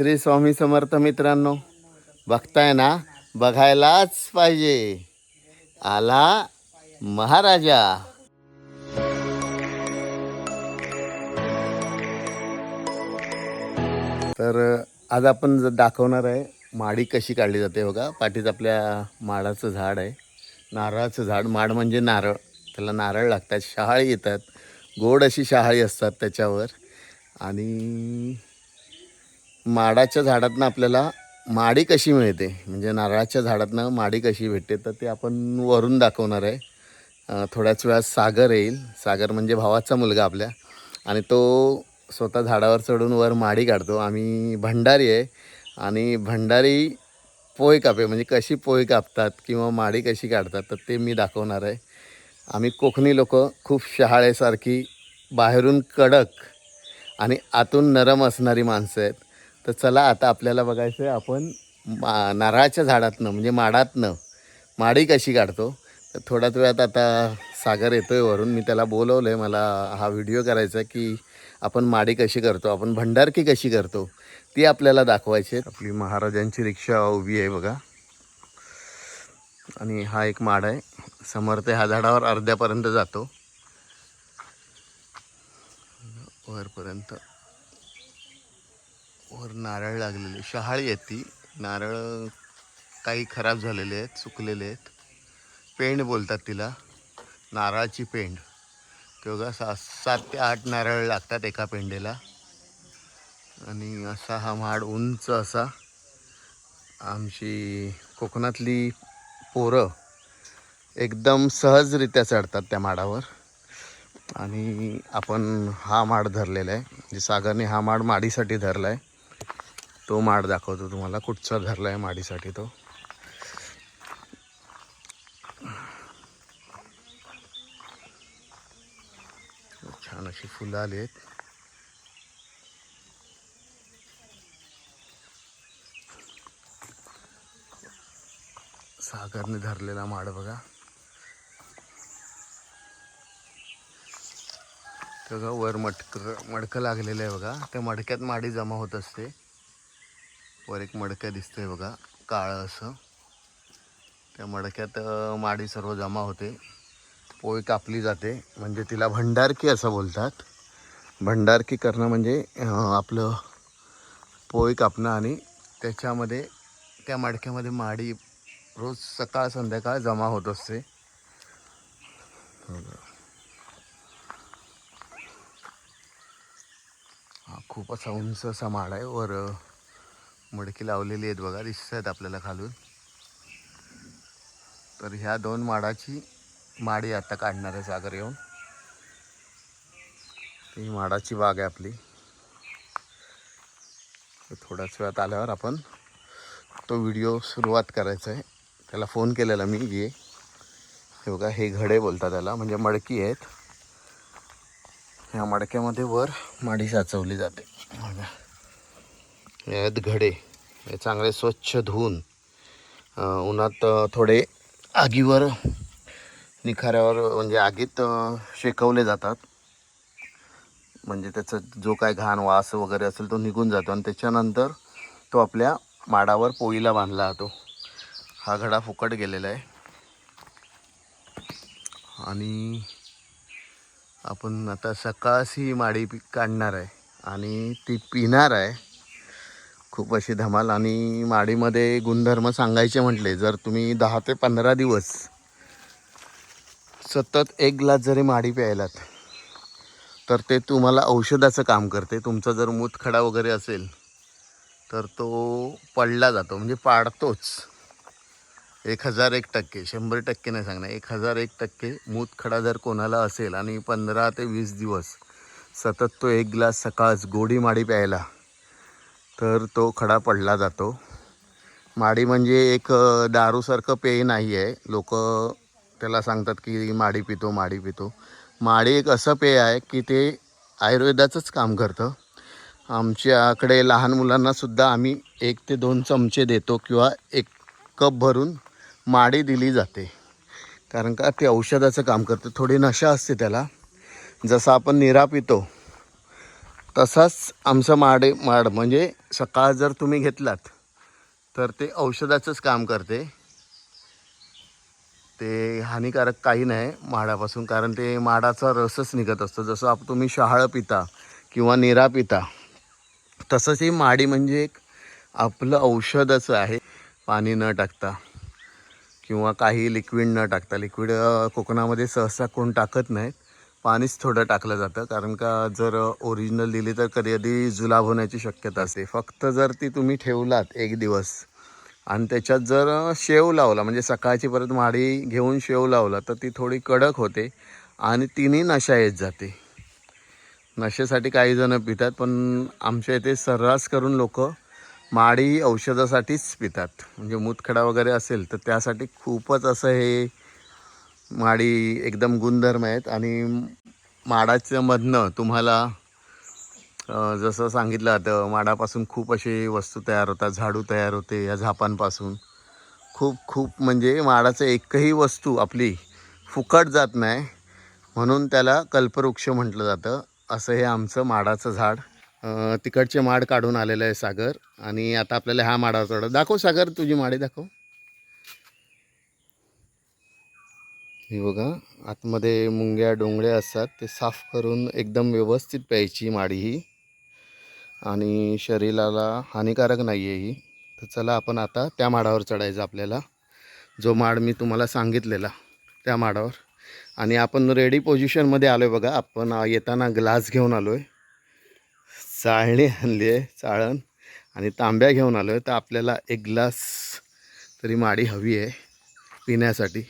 श्री स्वामी समर्थ मित्रांनो बघताय ना? बघायलाच पाहिजे. आला महाराजा. तर आज आपण जर दाखवणार आहे माडी कशी काढली जाते बघा. पाठीत आपल्या माडाचं झाड आहे. नारळाचं झाड. माड म्हणजे नारळ. त्याला नारळ लागतात शहाळी येतात. गोड अशी शहाळी असतात त्याच्यावर. आणि माडाच्या झाडातनं आपल्याला माडी कशी मिळते? म्हणजे नारळाच्या झाडातनं माडी कशी भेटते? तर ते आपण वरून दाखवणार आहे. थोड्याच वेळात सागर येईल. सागर म्हणजे भावाचा मुलगा आपल्या. आणि तो स्वतः झाडावर चढून वर माडी काढतो. आम्ही भंडारी आहे. आणि भंडारी पोय कापे. म्हणजे कशी पोय कापतात किंवा माडी कशी काढतात तर ते मी दाखवणार आहे. आम्ही कोकणी लोक खूप शहाळेसारखी बाहेरून कडक आणि आतून नरम असणारी माणसं आहेत. तर चला आता आपल्याला बघायचं आहे आपण मा नारळाच्या झाडातनं म्हणजे माडातनं माडी कशी काढतो? तर थोड्याच वेळात आता सागर येतो आहे वरून मी त्याला बोलवलं आहे मला हा व्हिडिओ करायचा की आपण माडी कशी करतो आपण भंडारकी कशी करतो ती आपल्याला दाखवायची आहे आपली महाराजांची रिक्षा उभी आहे बघा. आणि हा एक माड आहे. समर्थ ह्या झाडावर अर्ध्यापर्यंत जातो. वरपर्यंत. वर नारळ लागलेले शहाळी आहेत ती. नारळ काही खराब झालेले आहेत सुकलेले आहेत. पेंड बोलतात तिला. नारळाची पेंड. तेव्हा सा सात ते आठ नारळ लागतात एका पेंडेला. आणि असा हा माड उंच असा. आमची कोकणातली पोरं एकदम सहजरित्या चढतात त्या माडावर आणि आपण हा माड धरलेला आहे. म्हणजे सागरने हा माड माडीसाठी धरला आहे तो माड दाखवतो तुम्हाला कुठचा धरला आहे माडीसाठी तो. छान अशी फुलं आली आहेत सागरने धरलेला माड बघा. बघा वर मटक मडकं लागलेलं आहे बघा. त्या मडक्यात माडी जमा होत असते. वर एक मडकं दिसतंय बघा काळं असं. त्या मडक्यात माडी सर्व जमा होते. पोय कापली जाते. म्हणजे तिला भंडारकी असं बोलतात. भंडारकी करणं म्हणजे आपलं पोय कापणं आणि त्याच्यामध्ये त्या मडक्यामध्ये माडी रोज सकाळ संध्याकाळ जमा होत असते. हा खूप असा उंच असा माड आहे. वर मडकी लावलेली आहेत बघा दिसत आहेत आपल्याला खालून. तर ह्या दोन माडाची माडी आता काढणार आहे सागर येऊन. ही माडाची बाग आहे आपली. तर थोड्याच वेळात आल्यावर आपण तो व्हिडिओ सुरुवात करायचा आहे. त्याला फोन केलेला मी ये हे बघा हे घडे बोलतात त्याला म्हणजे मडकी आहेत. ह्या मडक्यामध्ये वर माडी साचवली जाते. आहेत घडे. हे चांगले स्वच्छ धुवून उन्हात थोडे आगीवर निखाऱ्यावर म्हणजे आगीत शेकवले जातात. म्हणजे त्याचा जो काय घाण वास वगैरे असेल तो निघून जातो आणि त्याच्यानंतर तो आपल्या माडावर पोळीला बांधला जातो. हा घडा फुकट गेलेला आहे. आणि आपण आता सकाळशी ही माडी पी काढणार आहे. आणि ती पिणार आहे. खूप अशी धमाल आणि माडीमध्ये गुणधर्म सांगायचे म्हटले जर तुम्ही दहा ते पंधरा दिवस सतत एक ग्लास जरी माडी प्यायलात तर ते तुम्हाला औषधाचं काम करते. तुमचा जर मूतखडा वगैरे असेल तर तो पडला जातो म्हणजे पाडतोच. एक हजार एक टक्के शंभर टक्के नाही सांगणार एक हजार एक टक्के मूतखडा जर कोणाला असेल आणि पंधरा ते वीस दिवस सतत तो एक ग्लास सकाळच गोडी माडी प्यायला तर तो खडा पडला जातो. माडी म्हणजे एक दारूसारखं पेय नाही आहे. लोक त्याला सांगतात की माडी पितो माडी पितो. माडी एक असं पेय आहे की ते आयुर्वेदाचंच काम करतं. आमच्याकडे लहान मुलांनासुद्धा आम्ही एक ते दोन चमचे देतो किंवा एक कप भरून माडी दिली जाते. कारण का ते औषधाचं काम करतं. थोडी नशा असते त्याला. जसं आपण निरा पितो तसाच आमचं माडे माड म्हणजे सकाळ जर तुम्ही घेतलात तर ते औषधाचंच काम करते. ते हानिकारक काही नाही माडापासून कारण ते माडाचा रसच निघत असतो. जसं आप तुम्ही शहाळं पिता किंवा निरा पिता तसंच ही माडी म्हणजे एक आपलं औषधच आहे. पाणी न टाकता किंवा काही लिक्विड न टाकता. लिक्विड कोकणामध्ये सहसा कोण टाकत नाहीत. पाणीच थोडं टाकलं जातं. कारण का जर ओरिजिनल दिली तर कधी कधी जुलाब होण्याची शक्यता असते. फक्त जर ती तुम्ही ठेवलात एक दिवस आणि त्याच्यात जर शेव लावला म्हणजे सकाळची परत माडी घेऊन शेव लावला तर ती थोडी कडक होते आणि तिन्ही नशा येत जाते. नशेसाठी काही जण पितात पण आमच्या इथे सर्रास करून लोक माडी औषधासाठीच पितात. म्हणजे मूतखडा वगैरे असेल तर त्यासाठी खूपच असं हे माडी एकदम गुणधर्म आहेत आणि माडाच्यामधनं तुम्हाला जसं सांगितलं जातं माडापासून खूप अशी वस्तू तयार होतात झाडू तयार होते या झापांपासून. खूप खूप म्हणजे माडाचं एकही वस्तू आपली फुकट जात नाही म्हणून त्याला कल्पवृक्ष म्हटलं जातं. असं हे आमचं माडाचं झाड. तिकडचे माड काढून आलेलं आहे सागर. आणि आता आपल्याला ह्या माडाचं दाखव सागर तुझी माडी दाखव. हे बघा आतमध्ये मुंग्या डोंगळ्या असतात ते साफ करून एकदम व्यवस्थित प्यायची माडी ही. आणि शरीराला हानिकारक नाही आहे ही. तर चला आपण आता त्या माडावर चढायचं आपल्याला. जो माड मी तुम्हाला सांगितलेला त्या माडावर. आणि आपण रेडी पोझिशनमध्ये आलो आहे बघा. आपण येताना ग्लास घेऊन आलो आहे चाळणी आणली आहे चाळण. आणि तांब्या घेऊन आलो आहे तर आपल्याला एक ग्लास तरी माडी हवी आहे पिण्यासाठी.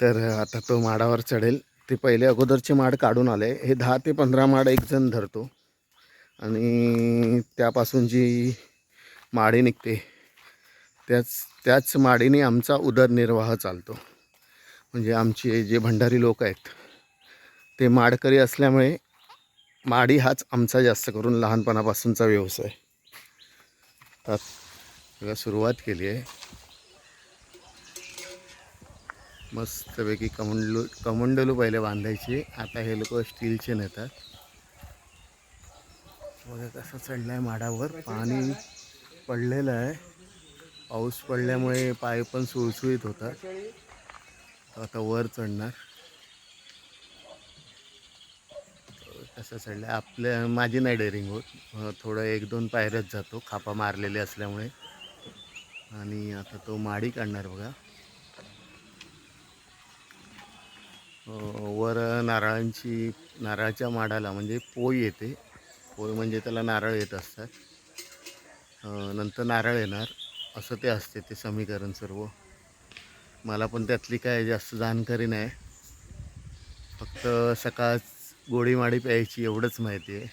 तर आता तो माडावर चढेल. ते पहिले अगोदरचे माड काढून आले. हे दहा ते पंधरा माड एक जण धरतो. आणि त्यापासून जी माडी निघते त्याच त्याच माडीने आमचा उदरनिर्वाह चालतो. म्हणजे आमचे जे भंडारी लोक आहेत ते माडकरी असल्यामुळे माडी हाच आमचा जास्त करून लहानपणापासूनचा व्यवसाय. तर सुरुवात केली आहे. मस्तपैकी कमंडलू कमंडलू पहिले बांधायचे. आता हे लोक स्टीलचे नेतात. बघा कसं चढलं आहे माडावर. पाणी पडलेलं आहे. पाऊस पडल्यामुळे पाय पण सुळसुळीत होतात. आता वर चढणार. कसं चढलं आहे आपल्या माझी नाही डेअरिंग होत. थोडं एक दोन पायऱ्याच जातो. खापा मारलेले असल्यामुळे. आणि आता तो माडी काढणार बघा. वर नारळांची नारळाच्या माडाला म्हणजे पोई येते. पोई म्हणजे त्याला नारळ येत असतात. नंतर नारळ येणार. असं ते असते ते समीकरण सर्व. मला पण त्यातली काय जास्त जाणकारी नाही. फक्त सकाळ गोडीमाडी प्यायची एवढंच माहिती आहे.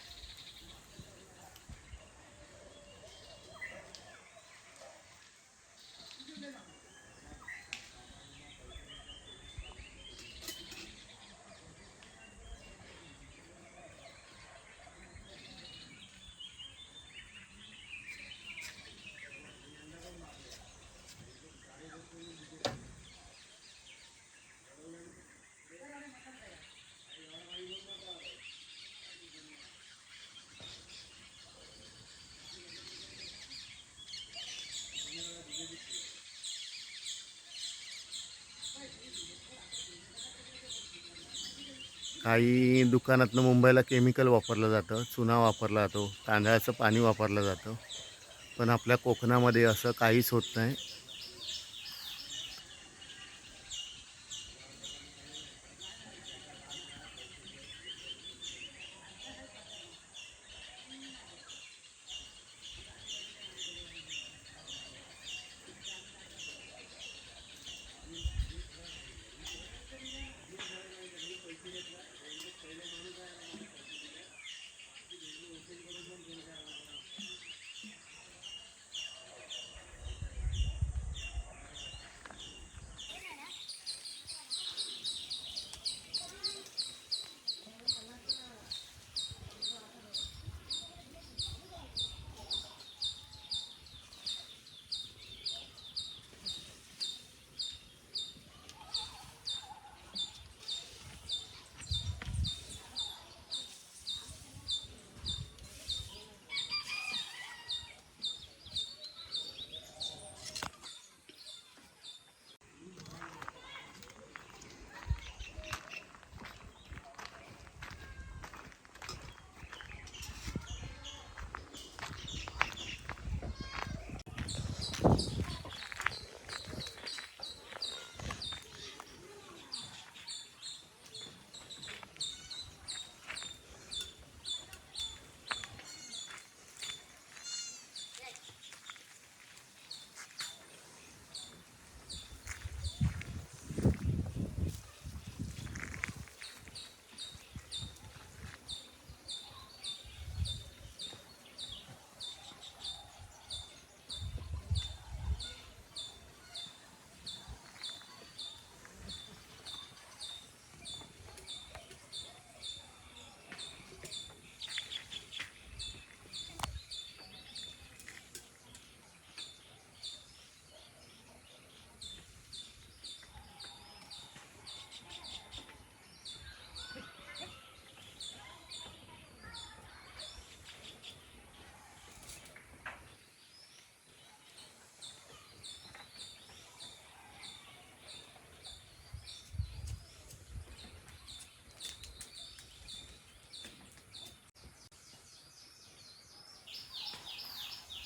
काही दुकानातनं मुंबईला केमिकल वापरलं जातं चुना वापरला जातो तांदळाचं पाणी वापरलं जातं. पण आपल्या कोकणामध्ये असं काहीच होत नाही.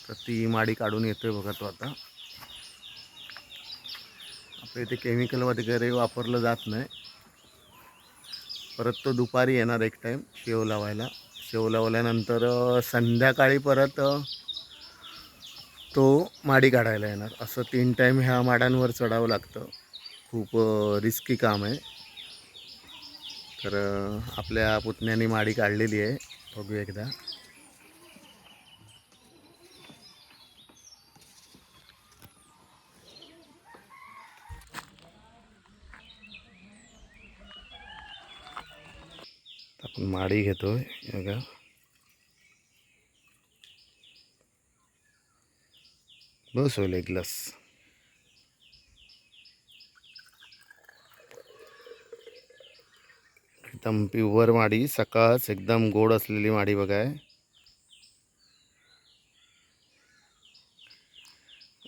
तर ती माडी काढून येतोय बघा तो आता. आपल्या इथे केमिकल वगैरे वापरलं जात नाही. परत तो दुपारी येणार एक टाईम शेव लावायला. शेव लावल्यानंतर संध्याकाळी परत तो माडी काढायला येणार. असं तीन टाईम ह्या माड्यांवर चढावं लागतं. खूप रिस्की काम आहे. तर आपल्या पुतण्याने माडी काढलेली आहे. बघूया एकदा. आपण माढी घेतो आहे बघा. बस होईल एक ग्लास. एकदम प्युअर माडी सकाळच एकदम गोड असलेली माडी बघाय.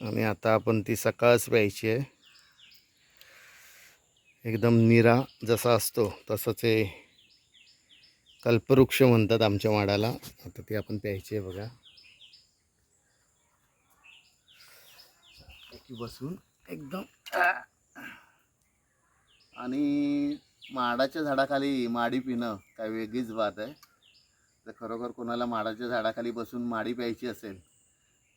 आणि आता आपण ती सकाळच प्यायची आहे. एकदम निरा जसा असतो तसंच हे कल्पवृक्ष म्हणतात आमच्या माडाला आता ते आपण प्यायची आहे बघा. बसून एकदम. आणि माडाच्या झाडाखाली माडी पिणं काय वेगळीच बात आहे. तर खरोखर कोणाला माडाच्या झाडाखाली बसून माडी प्यायची असेल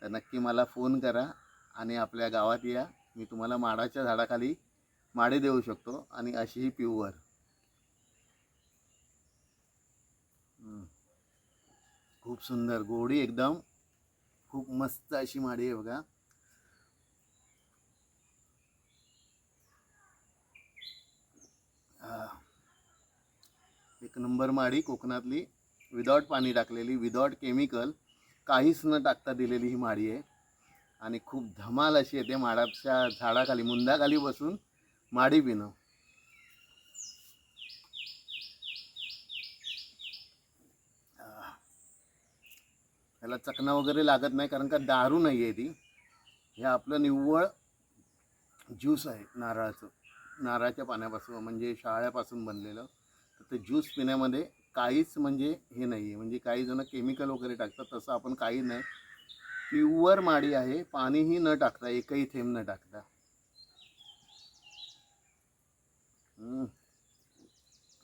तर नक्की मला फोन करा आणि आपल्या गावात या. मी तुम्हाला माडाच्या झाडाखाली माडी देऊ शकतो आणि अशीही प्युअर खूप सुंदर गोडी एकदम खूप मस्त अशी माडी आहे बघा. एक नंबर माडी कोकणातली विदाउट पाणी टाकलेली विदाउट केमिकल काहीच न टाकता दिलेली ही माडी आहे. आणि खूप धमाल अशी येते माडाच्या झाडाखाली मुंदाखाली बसून माडी पिणं. त्याला चकना वगैरे लागत नाही कारण का दारू नाही आहे ती. हे आपलं निव्वळ ज्यूस आहे नारळाचं. नारळाच्या पाण्यापासून म्हणजे शाळ्यापासून बनलेलं. तर ते ज्यूस पिण्यामध्ये काहीच म्हणजे हे नाही आहे. म्हणजे काही जण केमिकल वगैरे टाकतात तसं आपण काही नाही. प्युअर माडी आहे पाणीही न टाकता एकही थेंब न टाकता.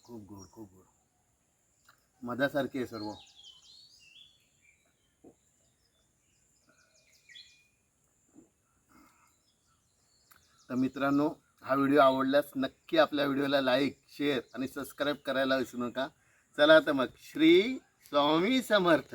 खूप गोड खूप गोड. मधासारखी आहे सर्व. तर मित्रांनो हा व्हिडिओ आवडल्यास नक्की आपल्या व्हिडिओला लाईक शेअर आणि सबस्क्राईब करायला विसरू नका. चला तर मग श्री स्वामी समर्थ.